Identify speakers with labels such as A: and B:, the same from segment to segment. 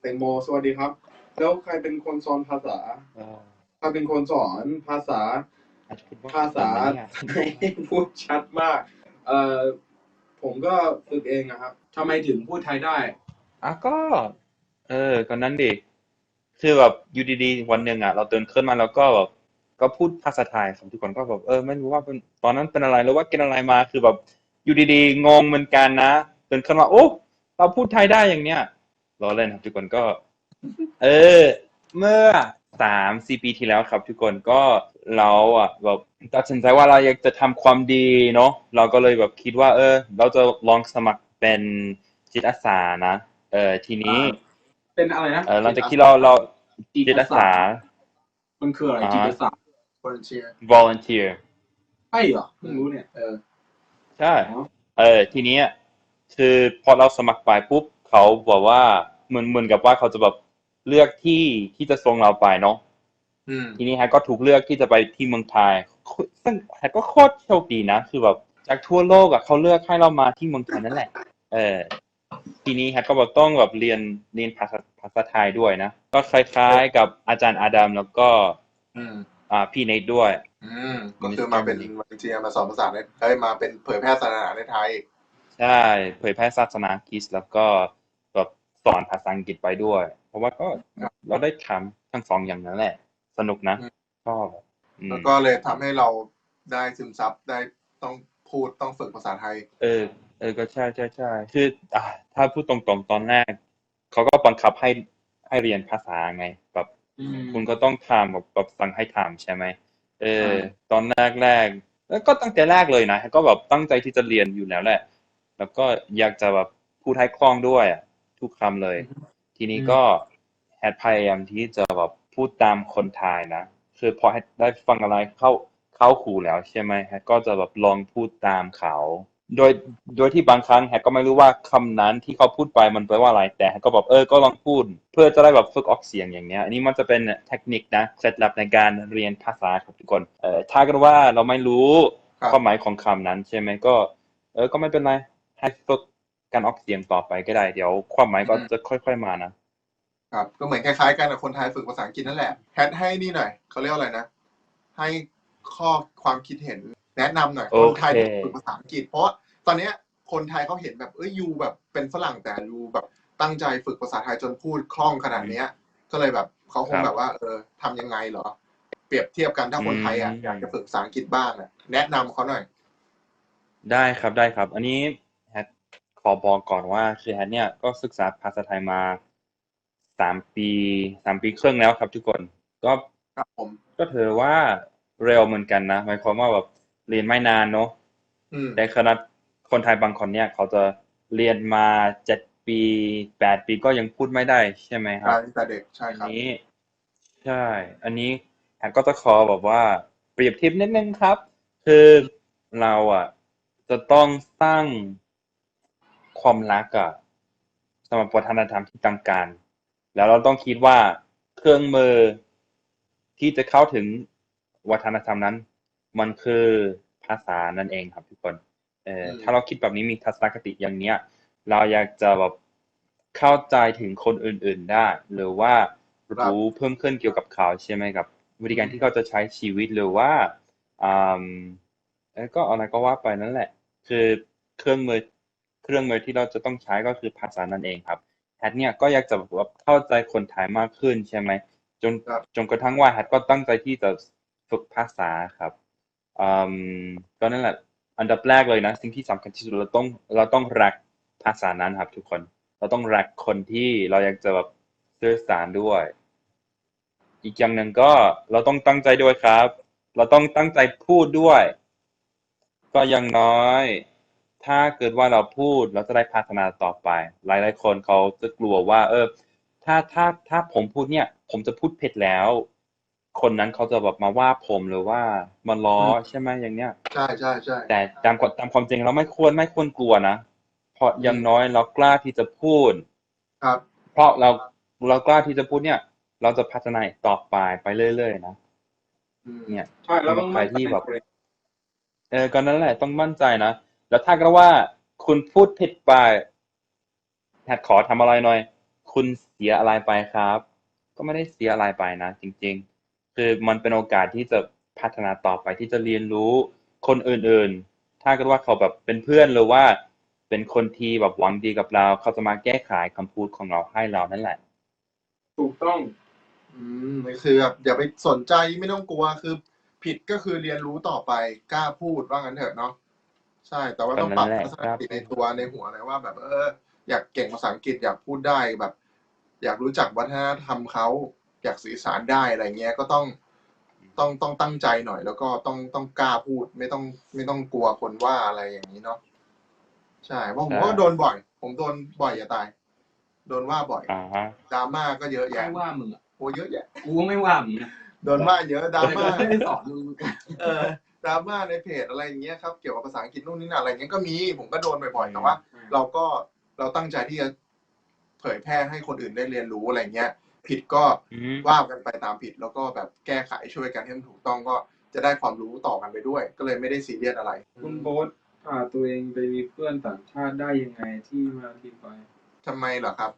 A: แตงโมสวัสดีครับ แล้วใครเป็นคนสอนภาษา
B: เออ
A: ใครเป็นคนสอนภาษา
B: อาจจะพูดว่า
A: ภาษา
B: อะไรเนี่ย
A: พูดชัดมาก เอ่อผมก็ฝึกเองนะครับทำไมถึงพูดไทยได้
B: อะก็ เออก็นั้นดิคือแบบอยู่ดีๆวันหนึ่งอะ เราตื่นขึ้นมาแล้วก็แบบก็พูดภาษาไทยครับทุกคนก็แบบเออไม่รู้ว่าเป็นตอนนั้นเป็นอะไรหรือว่ากินอะไรมาคือแบบอยู่ดีๆงงเหมือนกันนะตื่นขึ้นมาโอ้เราพูดไทยได้อย่างเนี้ย รอเล่นครับทุกคนก็ เออ เมื่อสามสี่ปีที่แล้วครับทุกคนก็เราอะแบบตัดสินใจว่าเราอยากจะทำความดีเนาะเราก็เลยแบบคิดว่า เออ เราจะลองสมัครเป็นจิตอาสานะเออทีนี้
A: เป็นอะไรนะ
B: เออหลังจากที่เราเราจิตอาสา
A: มันคืออะไร
B: อ่า
A: จิตอาสา
C: volunteer
B: volunteer
A: ใช่เหรอเพิ่งรู้เนี่ย
C: เออ
B: ใช่เออทีเนี้ยคือพอเราสมัครไปปุ๊บเขาบอกว่า เหมือนเหมือนกับว่าเขาจะแบบเลือกที่ที่จะส่งเราไปเนาะ
C: อืม
B: ทีนี้แฮกก็ถูกเลือกที่จะไปที่เมืองไทยซึ่งแฮกก็โคตรโชคดีนะคือแบบจากทั่วโลกอะเขาเลือกให้เรามาที่เมืองไทยนั่นแหละ เออ ทีนี้แฮกก็บอกต้องแบบเรียนเรียนภาษาภาษาไทยด้วยนะก็คล้ายๆกับอาจารย์อาดัมแล้วก็
C: อืม
B: อ่าพี่เนทด้วย
C: อืมก็คือมาเป็น volunteer มาสอนภาษาในเอ้ยมาเป็นเผยแพร่ศาสนาในไทย
B: ใช่ เผยแพร่ศาสนาคริสต์แล้วก็แบบ สอนภาษาอังกฤษไปด้วย เพราะว่าก็
C: ครับ
B: เราได้ทำทั้งสองอย่างนั้นแหละ สนุกนะ
C: อืม
B: ชอบอืม
C: แล้วก็เลยทำให้เราได้ซึมซับได้ต้องพูดต้องฝึกภาษาไทย
B: เออ เออก็ใช่ใช่ใช่คืออ่าถ้าพูดตรงๆตอนแรกเขาก็บังคับให้ให้เรียนภาษาไงแบบ
A: อืม
B: คุณก็ต้องทำแบบแบบสั่งให้ทำใช่ไหมเออ
A: ใช่
B: ตอนแรกแรกแล้วก็ตั้งแต่แรกเลยนะก็แบบตั้งใจที่จะเรียนอยู่แล้วแหละ แล้วก็อยากจะแบบพูดให้คล่องด้วยอะ ทุกคำเลย ทีนี้ก็แฮดพยายามที่จะแบบพูดตามคนไทยนะ คือพอแฮดได้ฟังอะไรเข้าเข้าหูแล้วใช่ไหมแฮดก็จะแบบลองพูดตามเขา โดยโดยที่บางครั้งแฮกก็ไม่รู้ว่าคำนั้นที่เขาพูดไปมันแปลว่าอะไร แต่แฮกก็แบบเออก็ลองพูด เพื่อจะได้แบบฝึกออกเสียงอย่างเงี้ย อันนี้มันจะเป็นเทคนิคนะเคล็ดลับในการเรียนภาษาครับทุกคนเออถ้ากันว่าเราไม่รู้
C: ครับ
B: ความหมายของคำนั้นใช่ไหมก็ เออก็ไม่เป็นไรให้ฝึก การออกเสียงต่อไปก็ได้ เดี๋ยวความหมายก็จะค่อย ๆมานะ
C: ครับก็เหมือนคล้ายๆกันกับคนไทยฝึกภาษาอังกฤษนั่นแหละแฮทให้นี่หน่อยเขาเรียกว่าอะไรนะ ให้ข้อความคิดเห็นแนะนำหน่อย
B: โอ
C: คนไทย
B: เค
C: ที่ฝึกภาษาอังกฤษ เพราะว่าตอนเนี้ยคนไทยเขาเห็นแบบเอ้ยยูแบบเป็นฝรั่งแต่ยูแบบตั้งใจฝึกภาษาไทยจนพูดคล่องขนาดเนี้ย ก็เลยแบบเขาคงแบบว่า เออทำยังไงเหรอ เปรียบเทียบกันถ้าคนไทยอะอยากจะฝึกภาษาอังกฤษบ้างอะแนะนำเขาหน่อย
B: ได้ครับได้ครับ อันนี้แฮท ขอบอกก่อนว่าคือแฮทเนี่ยก็ศึกษาภาษาไทยมาสามปีสามปีครึ่งแล้วครับทุกคน ก็
C: ครับผม
B: ก็ถือว่าเร็วเหมือนกันนะหมายความว่าแบบเรียนไม่นานเนาะ
C: อืม
B: แต่ขนาดคนไทยบางคนเนี่ย เขาจะเรียนมาเจ็ดปีแปดปีก็ยังพูดไม่ได้ใช่ไหมครั
C: ใช่
B: บ
C: ตั้งแต่เด็กใช่
B: อัน
C: ครับ
B: นี้ ใช่ อันนี้แฮกก็จะขอแบบว่าเปรียบเทียบนิดนึงครับ คือเราอะจะต้องสร้าง ความรักอะสำหรับวัฒนธรรมที่ต่างกันแล้วเราต้องคิดว่าเครื่องมือที่จะเข้าถึงวัฒนธรรมนั้น มันคือภาษานั่นเองครับทุกคนเออ
C: อืม
B: ถ้าเราคิดแบบนี้มีทัศนคติอย่างเนี้ย เราอยากจะแบบเข้าใจถึงคนอื่น ๆได้ หรือว่ารู้เพิ่มขึ้นเกี่ยวกับเขาใช่ไหมกับ วิธีการที่เขาจะใช้ชีวิตหรือว่าอ่าเอ้ยก็อะไรก็ว่าไปนั่นแหละ คือเครื่องมือ เครื่องมือที่เราจะต้องใช้ก็คือภาษานั่นเองครับแฮทเนี่ยก็อยากจะแบบว่าเข้าใจคนไทยมากขึ้นใช่ไหมจน
C: ครับ
B: จนกระทั่งว่าแฮทก็ตั้งใจที่จะฝึกภาษาครับอืมก็นั่นแหละอันดับแรกเลยนะสิ่งที่สำคัญที่สุดเราต้องเราต้องรักภาษานั้นครับ ทุกคนเราต้องรักคนที่เราอยากจะแบบสื่อสารด้วย อีกอย่างหนึ่งก็เราต้องตั้งใจด้วยครับ เราต้องตั้งใจพูดด้วย ก็อย่างน้อย ถ้าเกิดว่าเราพูดเราจะได้พัฒนาต่อไป หลาย ๆ คนเขาจะกลัวว่า เออ ถ้าถ้าถ้าผมพูดเนี่ย ผมจะพูดผิดแล้ว คนนั้นเขาจะแบบมาว่าผมหรือว่ามาล้อใช่ไหมอย่างเนี้ย
C: ใช่ใช่ใช่
B: แต่ตามกฎตามความจริงเราไม่ควรไม่ควรกลัวนะเพราะอย่างน้อยเรากล้าที่จะพูด
C: ครับ
B: เพราะเราเรากล้าที่จะพูดเนี่ย เราจะพัฒนาต่อไปไปเรื่อยๆนะ
C: อืม
B: เนี่ย
A: ใช่แล้วต้อง
B: ใครที่แบบ
A: มั่นใจ
B: เออก็นั่นแหละต้องมั่นใจนะ แล้วถ้าก็ว่าคุณพูดผิดไปแพทขอทำอะไรหน่อย คุณเสียอะไรไปครับ ก็ไม่ได้เสียอะไรไปนะ จริง ๆ คือมันเป็นโอกาสที่จะพัฒนาต่อไปที่จะเรียนรู้คนอื่นๆ ถ้ากิดว่าเขาแบบเป็นเพื่อนหรือว่า เป็นคนที่แบบหวังดีกับเรา เขาจะมาแก้ไขคำพูดของเราให้เรานั่นแหละ
A: ถูกต้อง
C: อืมคือแบบอย่าไปสนใจไม่ต้องกลัวคือ ผิดก็คือเรียนรู้ต่อไปกล้าพูดว่างั้นเถอะเนาะ ใช่ แต่ว่าต้องปรับ
B: นั่นแหละ
C: ทัศนคติในตัวในหัวเลยว่า แบบเออ อยากเก่งภาษาอังกฤษอยากพูดได้แบบ อยากรู้จักวัฒนธรรมเขาอยากสื่อสารได้อะไรเงี้ยก็ต้องต้องต้องตั้งใจหน่อย แล้วก็ต้องต้องกล้าพูดไม่ต้องไม่ต้องกลัวคนว่าอะไรอย่างนี้เนาะใช่เพราะผมก็โดนบ่อย ผมโดนบ่อยอย่าตาย โดนว่าบ่อย
B: อ่าฮะ
C: ดราม่าก็เยอะ
A: ใคร
C: แยะ
A: ว่ามึงอะ
C: โอ้เยอะแยะ
A: กูก็ไม่ว่ามึงนะ
C: โดนว่าเยอะดราม่า
A: ไม่ได้สอนมึง
C: เออ ดราม่าในเพจอะไรอย่างเงี้ยครับเกี่ยวกับภาษาอังกฤษนู่นนี่นั่นอะไรเงี้ยก็มีผมก็โดนบ่อยๆแต่ว่า เราก็เราตั้งใจที่จะเผยแพร่ให้คนอื่นได้เรียนรู้อะไรเงี้ย ผิดก็
B: อืม
C: ว่ากันไปตามผิด แล้วก็แบบแก้ไขช่วยกันให้มันถูกต้องก็จะได้ความรู้ต่อกันไปด้วย ก็เลยไม่ได้ซีเรียสอะไร
A: คุณโบ๊ทพาตัวเองไปมีเพื่อนต่างชาติได้ยังไงที่มาที่ไป
C: ทำไมเหรอครับ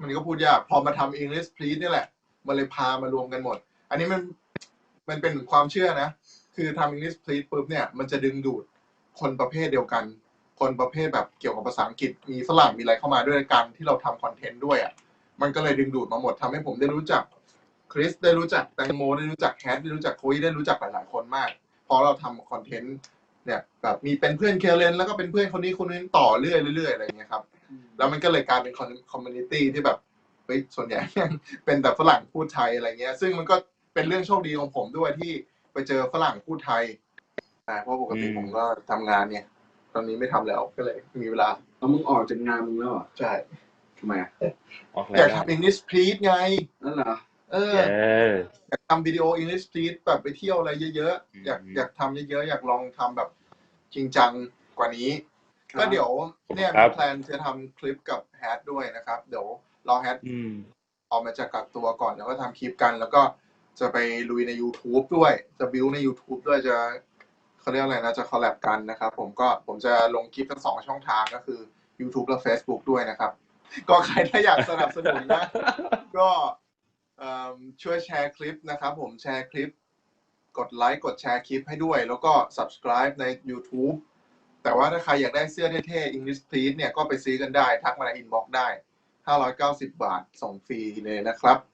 C: มันก็พูดยากพอมาทำ English Please นี่แหละ มันเลยพามารวมกันหมด อันนี้มันมันเป็นความเชื่อนะ คือทำ English Please ปุ๊บเนี่ยมันจะดึงดูดคนประเภทเดียวกัน คนประเภทแบบเกี่ยวกับภาษาอังกฤษมีฝรั่งมีอะไรเข้ามาด้วยกันที่เราทำคอนเทนต์ด้วยอะมันก็เลยดึงดูดมาหมดทำให้ผมได้รู้จักคริสได้รู้จักแตงโมได้รู้จักแฮทได้รู้จักโคยได้รู้จักหลายๆคนมากพอเราทำคอนเทนต์เนี่ยแบบมีเป็นเพื่อนเคเลนแล้วก็เป็นเพื่อนคนนี้คนนี้ต่อเรื่อยๆเรื่อยอะไรเงี้ยครับ แล้วมันก็เลยกลายเป็นคอมมูนิตี้ที่แบบเฮ้ยส่วนใหญ่เป็นแต่ฝรั่งพูดไทยอะไรเงี้ย ซึ่งมันก็เป็นเรื่องโชคดีของผมด้วยที่ ไปเจอฝรั่งพูดไทยอ่าเพราะปกติ
B: อืม
C: ผมก็ทำงานเนี่ย ตอนนี้ไม่ทำแล้วก็เลยมีเวลา
A: แล้วมึงออกจากงานมึงแล้วเหรอ
C: ใช่
A: ทำไมอะ
B: ออก
C: อ
B: แล้
C: ยาวกทำ English Please ไง
A: นั่นเหรอ
C: เออ
B: เย้
C: อยากทำวิดีโอ English Please แบบไปเที่ยวอะไรเยอะ
B: อืม
C: ๆ อยากอยากทำเยอะๆ อยากลองทำแบบจริงจังกว่านี้
A: ครับ
C: ก็เดี๋ยวเนี่ย
B: ครั
C: มี
B: บ
C: แพลนจะทำคลิปกับแฮทด้วยนะครับ เดี๋ยวรอแฮท
B: อืม
C: ออกมาจากกักตัวก่อนแล้วก็ทำคลิปกัน แล้วก็ จะไปลุยใน YouTube ด้วย จะบิวใน YouTube ด้วยจะเขาเรียกอะไรนะ จะคอลแลบกันนะครับผมก็ผมจะลงคลิปทั้งสองช่องทางก็คือ YouTube และ Facebook ด้วยนะครับ ก็ใครถ้าอยากสนับสนุนนะ ก็ช่วยแชร์คลิปนะครับผมแชร์คลิป กดไลค์กดแชร์คลิปให้ด้วย แล้วก็ subscribe ใน YouTube แต่ว่าถ้าใครอยากได้เสื้อเท่ๆ English Please เนี่ยก็ไปซื้อกันได้ ทักมาใน inbox ได้ 590 บาทส่งฟรีเลยนะครับ